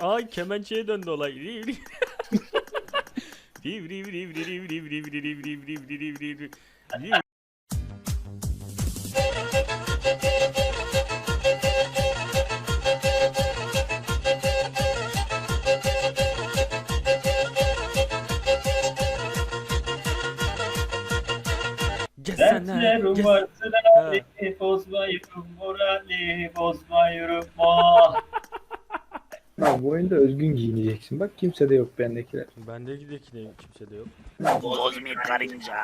Ay kemençeye döndü olay. Dertlerim var, sınavı bozmayırım, morali bozmayırım, ah. Ha bu oyunda özgün giyineceksin. Bak kimse de yok bendekiler. Bende de kimse de yok. Bozmi karınca.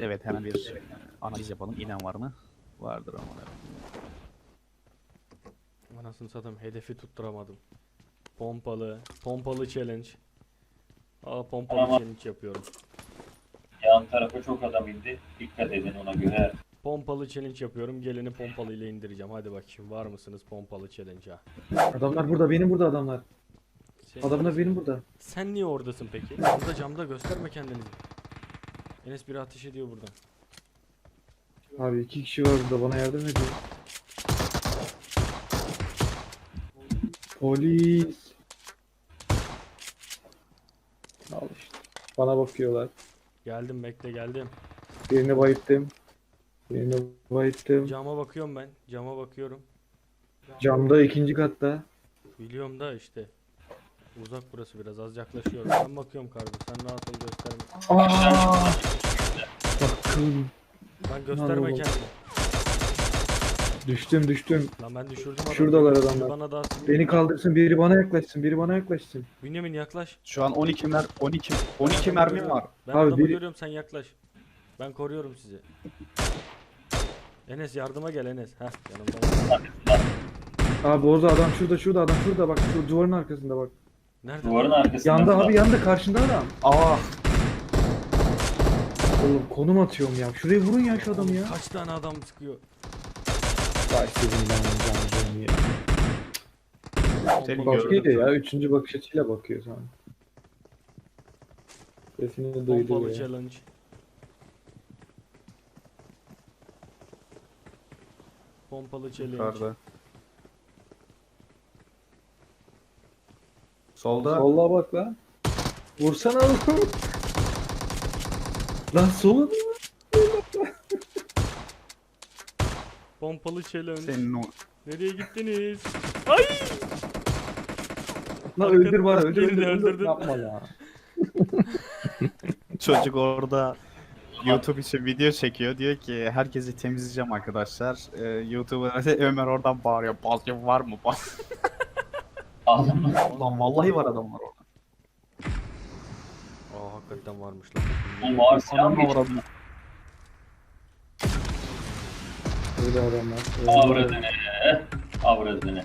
Evet hemen bir analiz yapalım. İnen var mı? Vardır ama. Anasını satayım hedefi tutturamadım. Pompalı, pompalı challenge. Aa pompalı Ama- challenge yapıyorum. Yan tarafa çok adam indi. Dikkat edin ona göre. Pompalı challenge yapıyorum. Geleni pompalı ile indireceğim. Hadi bakayım var mısınız pompalı challenge'a? Adamlar burada benim burada adamlar. Sen, Adamlar benim burada. sen niye oradasın peki? Burada camda gösterme kendini. Enes biri ateş ediyor buradan. Abi iki kişi var burada bana yardım ediyor. Polis. Al işte. Bana bakıyorlar. Geldim bekle geldim. Birini bayıttım. Birini bayıttım. Cama bakıyorum ben. Cama bakıyorum. Camda ikinci katta. Biliyorum da işte. Uzak burası biraz az yaklaşıyorum. Ben bakıyorum kardeşim. Sen rahat ol gösterme. Aa! Bakın. Lan gösterme Allah. kendini. Düştüm düştüm. Lan ben düşürdüm adamı. Şuradalar adamlar. Bana daha. Beni kaldırsın biri bana yaklaşsın. Biri bana yaklaşsın. Bünyamin yaklaş. Şu an 12 mer 12 12 Adamı mermim görüyorum. var. Ben Abi adamı biri- görüyorum sen yaklaş. Ben koruyorum sizi. Enes yardıma gel Enes. Heh yanımda. Abi Boza adam şurada şurada adam şurada bak şu duvarın arkasında bak. Nerede? Duvarın arkasında. Yanda abi yanda karşında adam. Aa Oğlum konum atıyorum ya. Şuraya vurun ya şu adamı ya. Kaç tane adam sıkıyor? Vay sizin ben canım ya. Seni. Bakıyordu ya. Üçüncü bakış açıyla bakıyor sana. Sesini duydu Pompalı ya. challenge. Pompalı challenge. yukarıda. Solda. Solla bak lan. Vursana oğlum. Lan sola Pompalı challenge. Senin o Nereye gittiniz? Ay! Lan öldür var Arkadaş, öldür birini öldür. öldür. öldürdün. Yapma ya. çocuk orada YouTube için video çekiyor. Diyor ki herkesi temizleyeceğim arkadaşlar. Ee, YouTube'a Ömer oradan bağırıyor. Bas var mı? Bas. Lan vallahi var adamlar orada. Aa hakikaten varmış lan. Bu var silah mı? geçti? avradım. Burada adamlar. Avradını. Avradını.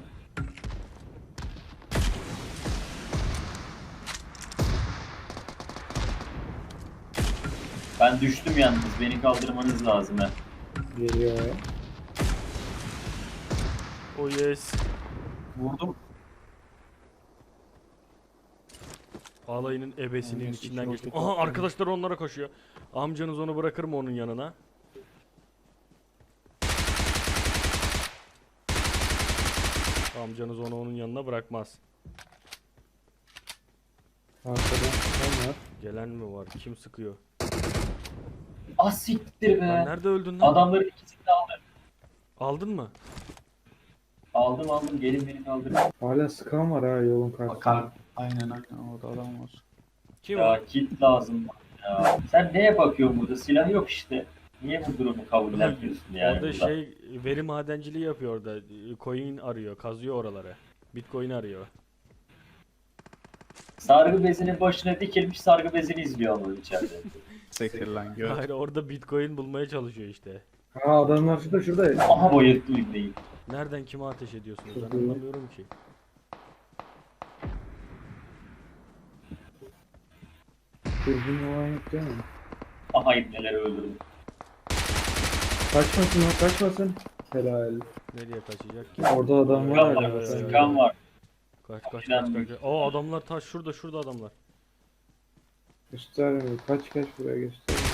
Ben düştüm yalnız. Beni kaldırmanız lazım ha. Geliyor. Oh yes. Vurdum. Alayının ebesinin Aynen, içinden çok geçtim. kötü. Aha arkadaşlar onlara koşuyor. Amcanız onu bırakır mı onun yanına? Amcanız onu onun yanına bırakmaz. Arkadan sen var. Gelen mi var? Kim sıkıyor? Ah siktir Lan be. nerede öldün lan? Adamların ikisini de aldım. Aldın mı? Aldım aldım. Gelin beni kaldırın. Hala sıkan var ha yolun karşısında. Bakar. Aynen aynen orada adam var. Kim o? Ya kit lazım. Ya. Sen neye bakıyorsun burada? Silah yok işte. Niye bu durumu kabul etmiyorsun yani? Orada burada? şey veri madenciliği yapıyor orada. Coin arıyor, kazıyor oraları. Bitcoin arıyor. Sargı bezinin başına dikilmiş sargı bezini izliyor ama içeride. Sektir lan gör. Hayır orada bitcoin bulmaya çalışıyor işte. Ha adamlar şurada şurada. Aha bayılttı ibneyi. Nereden kime ateş ediyorsunuz? Ben anlamıyorum ki. Düzgün olan yok değil mi? Aha ibneleri öldürdüm. Kaçmasın o kaçmasın. Helal. Nereye kaçacak ki? Orada adam var. Sıkan var. ya. Sıkan var. Kaç kaç kaç kaç. Aa adamlar taş şurada şurada adamlar. Göstermiyor. Kaç kaç buraya göstermiyor.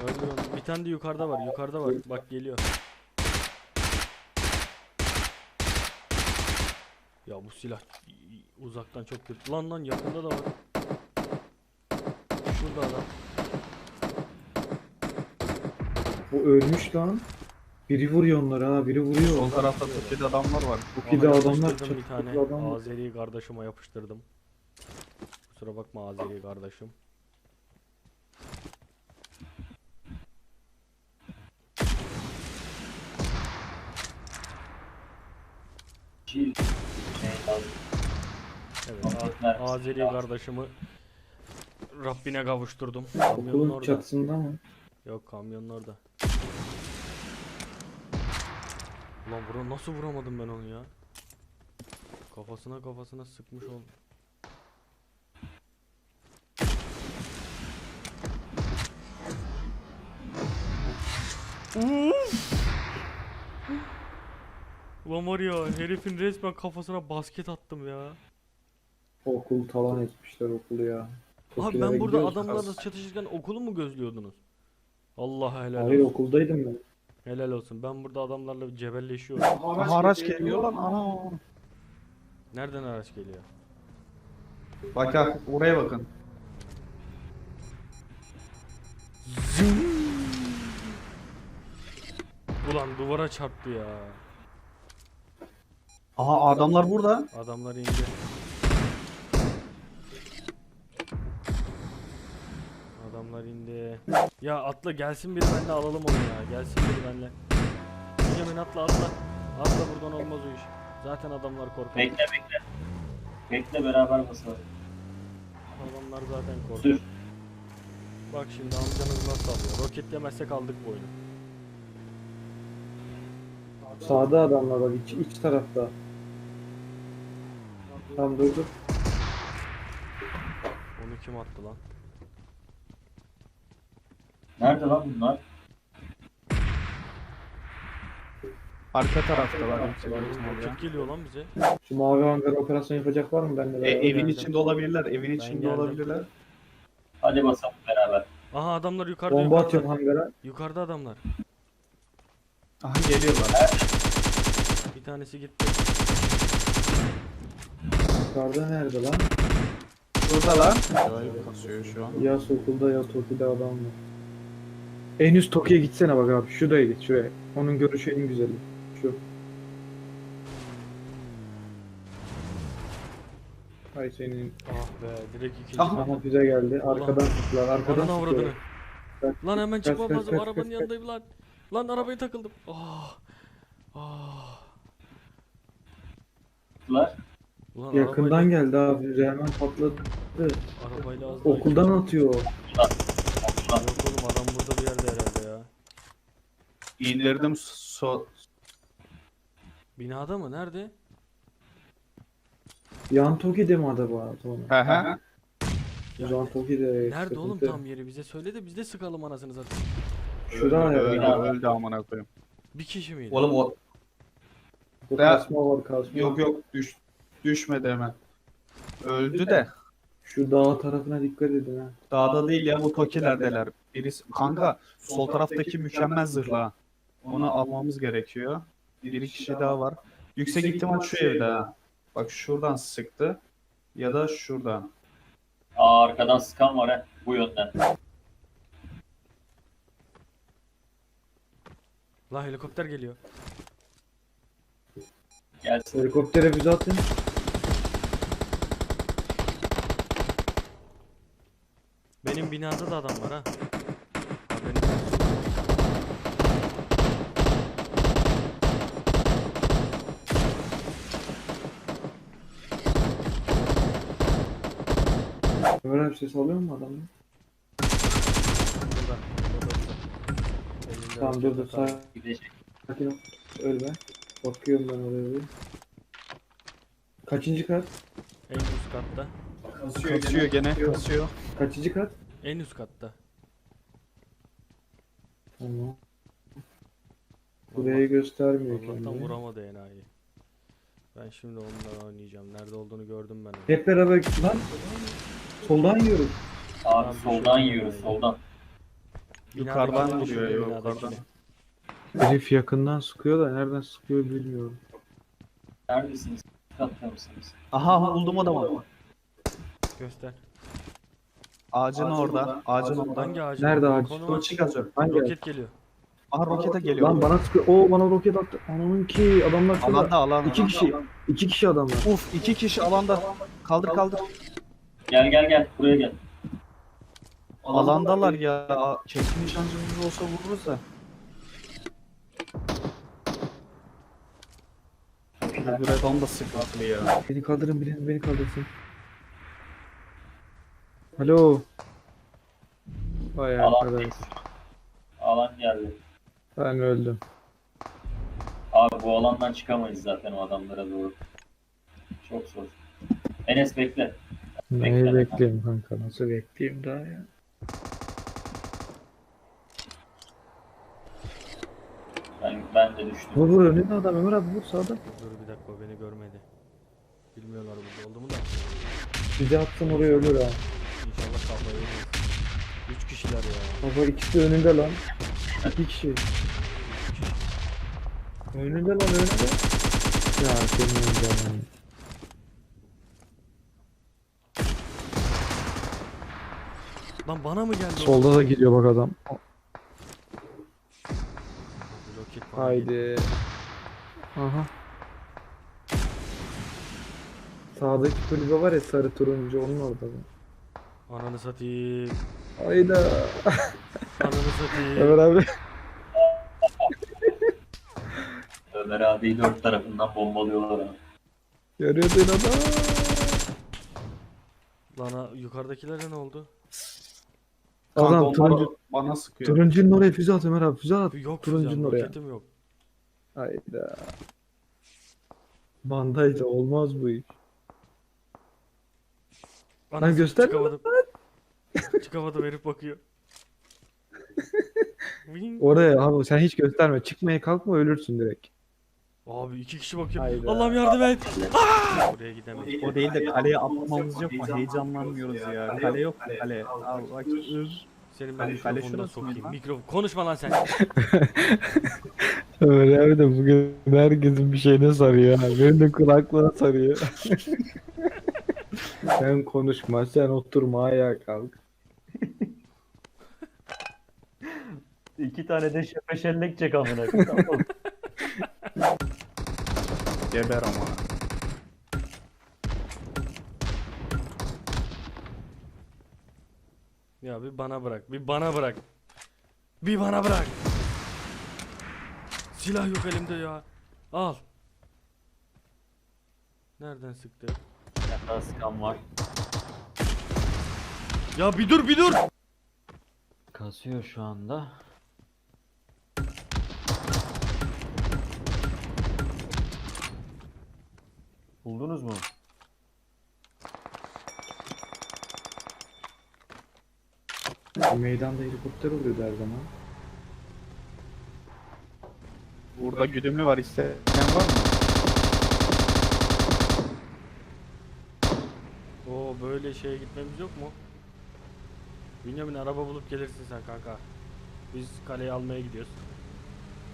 Gördüm onu. Bir tane de yukarıda var. Yukarıda var. Bak geliyor. Ya bu silah uzaktan çok kötü. Lan lan yakında da var. Şurada adam. Bu ölmüş lan. Biri vuruyor onları ha. Biri vuruyor. Sol tarafta Türkiye'de adamlar var. Bir de Ona adamlar yapıştırdım bir çatı tane adam var. Azeri kardeşime yapıştırdım. Kusura bakma Azeri kardeşim. Evet A- Azeri kardeşimi Rabbine kavuşturdum. Kamyonun Okulun orada. çatısında mı? Yok kamyonun orada. Ulan vura nasıl vuramadım ben onu ya? Kafasına kafasına sıkmış oldum. Ulan var ya herifin resmen kafasına basket attım ya. Okul talan etmişler okulu ya. Abi Tokilere ben burada gidiyoruz. adamlarla çatışırken okulu mu gözlüyordunuz? Allah helal Hayır olsun. okuldaydım ben. Helal olsun. Ben burada adamlarla cebelleşiyorum. Aha, araç geliyor lan ana. Nereden araç geliyor? Bak bak oraya bakın. Ulan duvara çarptı ya. Aha adamlar burada. Adamlar indi. Adamlar indi. Ya atla gelsin biri benle alalım onu ya. Gelsin biri benle. Bünyamin atla atla. Atla buradan olmaz o iş. Zaten adamlar korkar. Bekle bekle. Bekle beraber basalım. Adamlar zaten korkar. Sür. Bak şimdi amcanız nasıl alıyor. Roketlemezsek aldık bu oyunu. Sağda adamlar bak iç, iç tarafta. Tam dur dur. Onu kim attı lan? Nerede lan bunlar? Arka taraftalar. Roket geliyor lan bize. Şu mavi hangar operasyon yapacak var mı bende? E, beraber? evin içinde olabilirler. Evin içinde geldim. olabilirler. Hadi basalım beraber. Aha adamlar yukarıda Bomba yukarıda. atıyorum hangara. Yukarıda adamlar. Aha geliyorlar. Bir tanesi gitti. Yukarıda nerede lan? Burada lan. Kasıyor şu an. Ya okulda ya Toki'de adam var. En üst Toki'ye gitsene bak abi. Şuraya git şuraya. Onun görüşü en güzeli. Şu. Hay senin. Ah be direkt ikinci. Aha. Aha bize geldi. Arkadan tuttular. Arkadan Ananı avradını. Lan hemen kaç, çıkmam kaç, lazım. kaç, Arabanın kaç, yanındayım lan. Lan arabaya takıldım. Ah. Ah. Tuttular. Ulan Yakından arabayla, geldi abi. Hemen patladı. arabayla az daha Okuldan atıyor. Yok oğlum adam burada bir yerde herhalde ya. İndirdim so Binada mı? Nerede? Yan Toki'de mi acaba? Sonra. He he. Yan Toki'de. Nerede oğlum tam yeri? Bize söyle de biz de sıkalım anasını zaten. Şurada öldü, ya. öldü, öldü amına koyayım. Bir kişi miydi? Oğlum o Bu kasma var kasma. yok yok düş düşmedi hemen. Öldü de. Şu dağ tarafına dikkat edin ha. Dağda değil ya bu tokilerdeler. Birisi kanka sol taraftaki mükemmel zırhlı ha. Onu almamız gerekiyor. Bir kişi daha var. Yüksek ihtimal şu evde ha. Bak şuradan sıktı. Ya da şuradan. Aa arkadan sıkan var ha. Bu yönden. Lan helikopter geliyor. Gelsin. Helikoptere bizi atın. Benim binada da adam var ha. Haberiniz olsun. Ömer abi ses alıyor mu adamı? Burada. Burada burada. Elinde Tamam dur dur. Gidecek. sakin ol. Ölme. Bakıyorum ben oraya bir. Kaçıncı kat? En üst katta. Kasıyor gene kasıyor. Kaçıncı kat? En üst katta. Tamam. Burayı göstermiyor Allah'tan kendini. vuramadı enayi. Ben şimdi onunla oynayacağım. Nerede olduğunu gördüm ben. Hep beraber lan. Soldan yiyoruz. Abi Tamam, soldan düşürdüm yiyoruz soldan. Yukarıdan vuruyor, yukarıdan. Herif yakından sıkıyor da nereden sıkıyor bilmiyorum. Neredesiniz? Atıyor musunuz? Aha buldum adamı. Göster. Ağacın orada. Ağacın orada. Hangi ağacı? Nerede ağaç? Konum Dur at. çık az önce. Hangi? Roket geliyor. Aha rokete geliyor. Lan bana sıkıyor. Oo bana roket attı. Ananın ki adamlar şurada. Alanda alanda. İki kişi. İki kişi adamlar. Uf iki kişi alanda. Kaldır kaldır. Gel gel gel buraya gel. Alandalar ya. Keskin nişancımız olsa vururuz da. Öbür adam da sıkıntılı ya. Beni kaldırın biriniz beni kaldırsın. Alo. Vay Alan arkadaş. Alan geldi. Ben öldüm. Abi bu alandan çıkamayız zaten o adamlara doğru. Çok zor. Enes bekle. Neyi Bekle. bekleyeyim kanka? Nasıl bekleyeyim daha ya? Ben, ben de düştüm. Vur vur önünde adam Ömer abi vur sağda. Dur bir dakika o beni görmedi. Bilmiyorlar burada olduğumu da. Bize atsın oraya ölür ha. Kafayı yemeyiz. Üç kişiler ya. Baba ikisi de önünde lan. İki kişi. Önünde lan önünde. Ya senin önünde lan. Lan bana mı geldi? Solda da gidiyor bak adam. Roket bana geldi. Haydi. Aha. Sağdaki kulübe var ya sarı turuncu onun orada. bu. Ananı satayım. Hayda. Ananı satayım. Ömer abi. Ömer abiyi dört tarafından bombalıyorlar. ha. Görüyor seni adam. Lan yukarıdakilere ne oldu? Kanka Adam onlar turuncu, bana sıkıyor. turuncunun oraya füze at Ömer abi füze at. Yok Turuncunun füzem, oraya. roketim yok. Hayda. Bandayla olmaz bu iş. Anasını gösterme Çıkamadım. çıkamadım herif bakıyor. Oraya abi sen hiç gösterme. Çıkmaya kalkma ölürsün direkt. Abi iki kişi bakıyor. Hayda. Allah'ım yardım et. Ah! Buraya gidemeyiz. O değil de kaleye atlamamız yok mu? Heyecanlanmıyoruz ya. Kale yok mu? Kale. Al bak. Senin ben Kale mikrofonuna şurası sokayım. lan? Mikrofon. Konuşma lan sen. Ömer abi de bugün herkesin bir şeyine sarıyor. ha. Benim de kulaklığına sarıyor. Sen konuşma, sen oturma, ayağa kalk. İki tane de şepeşellek çek amına Geber ama. Ya bir bana bırak. Bir bana bırak. Bir bana bırak. Silah yok elimde ya. Al. Nereden sıktı? Sıkan var. Ya bir dur bir dur. Kasıyor şu anda. Buldunuz mu? Meydanda helikopter oluyordu her zaman. Burada güdümlü var isteyen var mı? Oo böyle şeye gitmemiz yok mu? Bünyamin araba bulup gelirsin sen kanka. Biz kaleyi almaya gidiyoruz.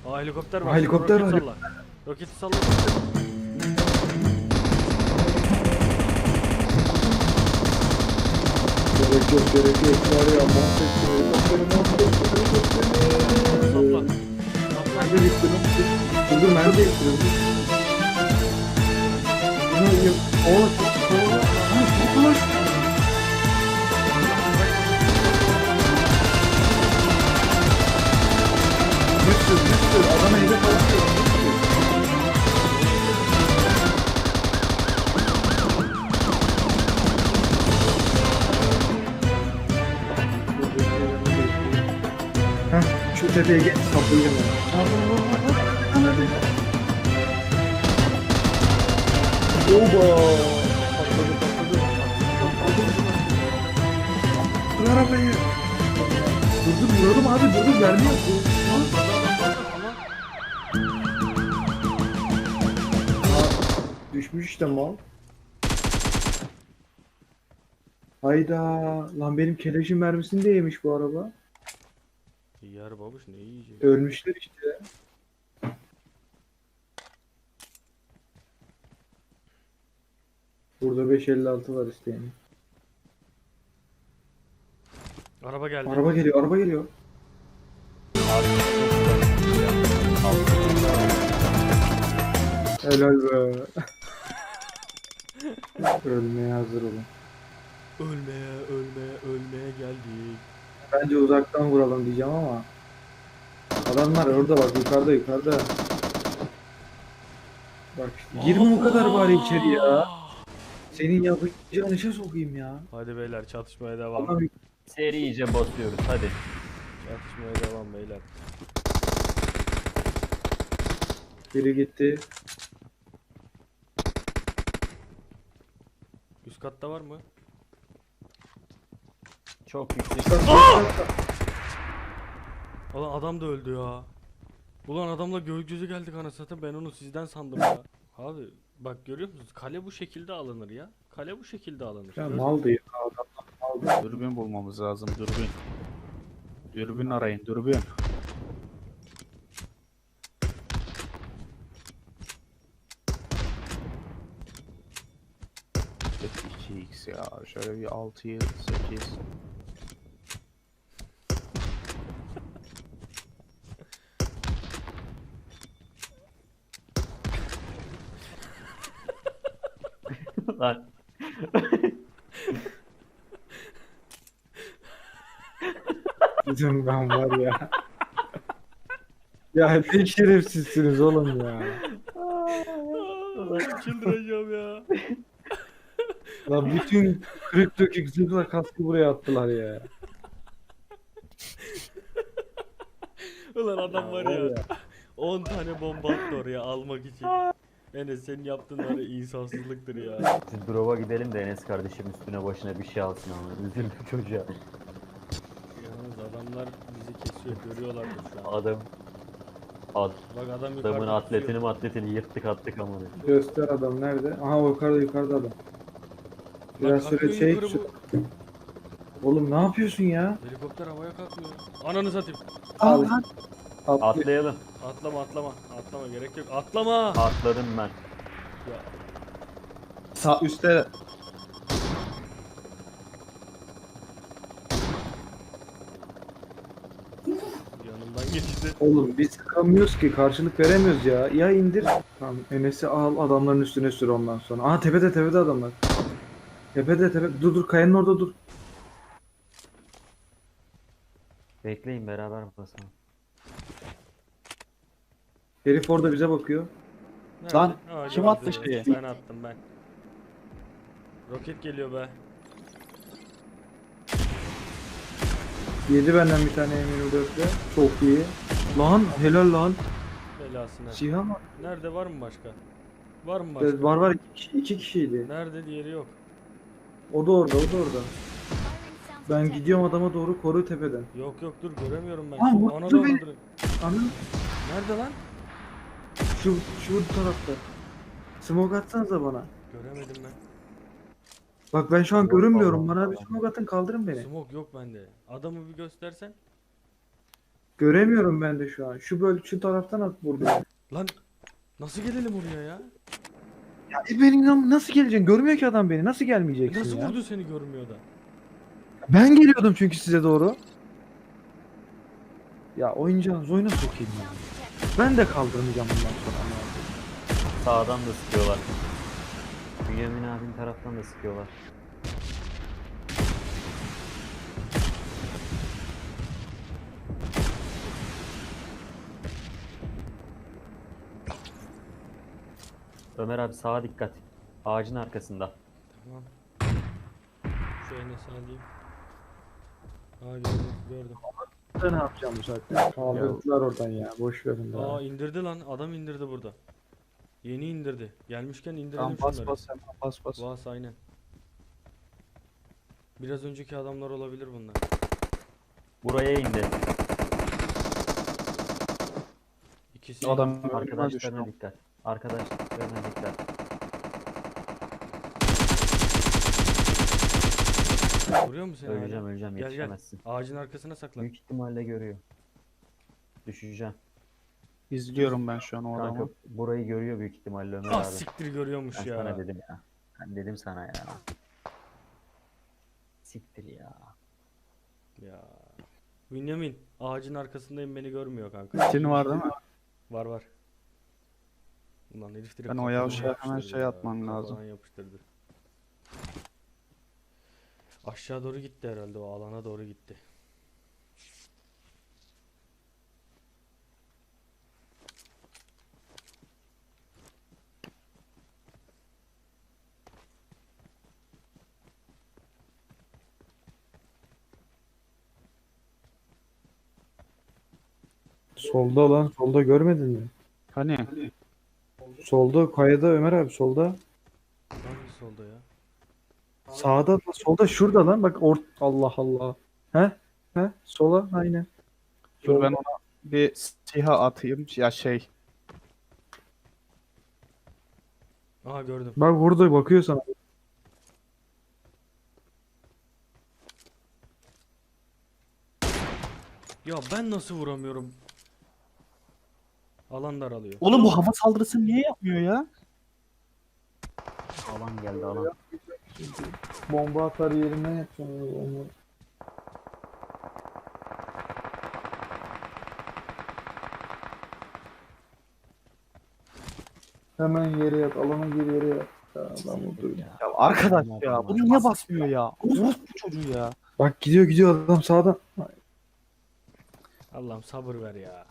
Aa helikopter var. Aa, helikopter Roket var. salla. Roketi salla. Gerek yok, gerek yok. Var ya, muhabbet helikopteri, muhabbet helikopteri. Salla. Nerede gitti lan? Dur? Dur. Ana, ya- Oğlum, Düştür, düştür. Adama hedef falan yok. Heh, şu tepeye geç, kapıyı Oba! Patladı, patladı. Dur arabayı. Dur dur, vuralım abi, dur dur, vermiyor. Düşmüş işte mal. Hayda, lan benim keleşin mermisini de yemiş bu araba. Yer babuş ne yiyecek? Ölmüşler işte. Burada 556 var isteyenin. Araba geldi. Araba geliyor, araba geliyor. Helal be. Ölmeye hazır olun. Ölmeye, ölmeye, ölmeye geldik. Bence uzaktan vuralım diyeceğim ama. Adamlar orada bak yukarıda yukarıda. Bak işte, girme o kadar bari içeri ya. Senin yapacağın işe sokayım ya. Hadi beyler çatışmaya devam. Adam Serice basıyoruz hadi. Çatışmaya devam beyler. biri gitti. Katta var mı? Çok yüksek. Ulan adam da öldü ya. Ulan adamla göz göze geldik anasını ben onu sizden sandım ya. Abi bak görüyor musunuz? Kale bu şekilde alınır ya. Kale bu şekilde alınır. Ya Gördün mü? mal adam mal. Dürbün bulmamız lazım dürbün. Dürbün arayın dürbün. 2x ya şöyle bir 6 8 Lan Bizim ben var ya. ya ne şerefsizsiniz oğlum ya. Çıldıracağım ya. Lan bütün dökük zırhla kaskı buraya attılar ya. Ulan adam var ya. 10 tane bomba attı oraya almak için. Enes senin yaptığın var ya insansızlıktır ya. siz drop'a gidelim de Enes kardeşim üstüne başına bir şey alsın ama. Üzüldüm çocuğa. Yalnız adamlar bizi kesiyor görüyorlardır şu an. Adam Ad, Bak adam adamın yukarıda atletini tutuyor. matletini yırttık attık ama. Göster adam nerede? Aha yukarıda yukarıda adam. Biraz Lan süre kalkıyor şey yukarı bu. Oğlum ne yapıyorsun ya? Helikopter havaya kalkmıyor. Ananı satayım. Al. Atlı. Atlayalım. Atlama atlama. Atlama gerek yok. Atlama. Atladım ben. Ya, Sağ üstte yanımdan geçti. Oğlum biz sıkamıyoruz ki karşılık veremiyoruz ya. Ya indir. Tamam Enes'i al adamların üstüne sür ondan sonra. Aha tepede tepede adamlar. Tepede tepede. Dur dur kayanın orada dur. Bekleyin beraber basalım. Herif orada bize bakıyor. Nerede? Lan, Aa, kim gördüm. attı şeyi? Ben attım ben. Roket geliyor be. Yedi benden bir tane M24'le. Çok iyi. Lan helal lan. Belasına. Siyah mı? Nerede var mı başka? Var mı başka? Evet, var var iki, iki kişiydi. Nerede diğeri yok. O da orada o da orada. Ben gidiyorum adama doğru koru tepeden. Yok yok dur göremiyorum ben. Lan vurdu Ona beni. vurdu. Anladın mı? Nerede lan? Şu, şu tarafta. Smoke atsanıza bana. Göremedim ben. Bak ben şu an Yok, görünmüyorum. Allah Bana bir Allah. smoke atın kaldırın beni. Smoke yok bende. Adamı bir göstersen. Göremiyorum ben de şu an. Şu böl şu taraftan at vurdu. beni. Lan nasıl gelelim oraya ya? Ya e lan nasıl geleceksin? Görmüyor ki adam beni. Nasıl gelmeyeceksin Nasıl ya? vurdu seni görmüyor da? Ben geliyordum çünkü size doğru. Ya oyuncağınız oyuna sokayım ya. Ben de kaldırmayacağım bundan sonra. Sağdan da sıkıyorlar. Bünyamin abinin taraftan da sıkıyorlar. Ömer abi sağa dikkat. Ağacın arkasında. Tamam. Şu Enes'e alayım. Aa gördüm gördüm. Ben ne yapacağım bu saatte? Kaldırdılar oradan ya. Boş verin Aa indirdi lan adam indirdi burada. Yeni indirdi. Gelmişken indirelim Tamam bas şunları. bas hemen bas bas. Bas aynen. Biraz önceki adamlar olabilir bunlar. Buraya indi. İkisi Adam Arkadaşlarına dikkat. Arkadaşlarına dikkat. Vuruyor mu seni Öleceğim hala? öleceğim Gel, gel. yetişemezsin. Ağacın arkasına saklan. Büyük ihtimalle görüyor. Düşeceğim. İzliyorum ben şu an o Kanka adamı. burayı görüyor büyük ihtimalle Ömer Ah abi. siktir görüyormuş Ben ya. sana dedim ya. Ben dedim sana ya. Siktir ya. Ya. Bünyamin ağacın arkasındayım beni görmüyor kanka. Senin var değil mi? Var var. Ulan herif direkt Ben o yavşağa hemen yapıştırdı şey ya, atmam lazım. kafadan yapıştırdı. Aşağı doğru gitti herhalde o alana doğru gitti. Solda lan solda görmedin mi? Hani? Solda kayada Ömer abi solda. Hangisi oldu ya? Sağda solda şurada lan bak or Allah Allah. He? He? Sola aynen. Dur ben ona bir siha atayım. Ya şey. Aha gördüm. Bak burada bakıyor sana. Ya ben nasıl vuramıyorum? Alan daralıyor. Oğlum bu hava saldırısı niye yapmıyor ya? Alan geldi alan. Bomba atar yerinden yapacağım onu. Hemen yere yat, alana gir yere yat. Ya ben buradayım. Ya arkadaş ya bu niye basmıyor ya? Vurur bu çocuğu ya. Bak gidiyor gidiyor adam sağdan. Allah'ım sabır ver ya.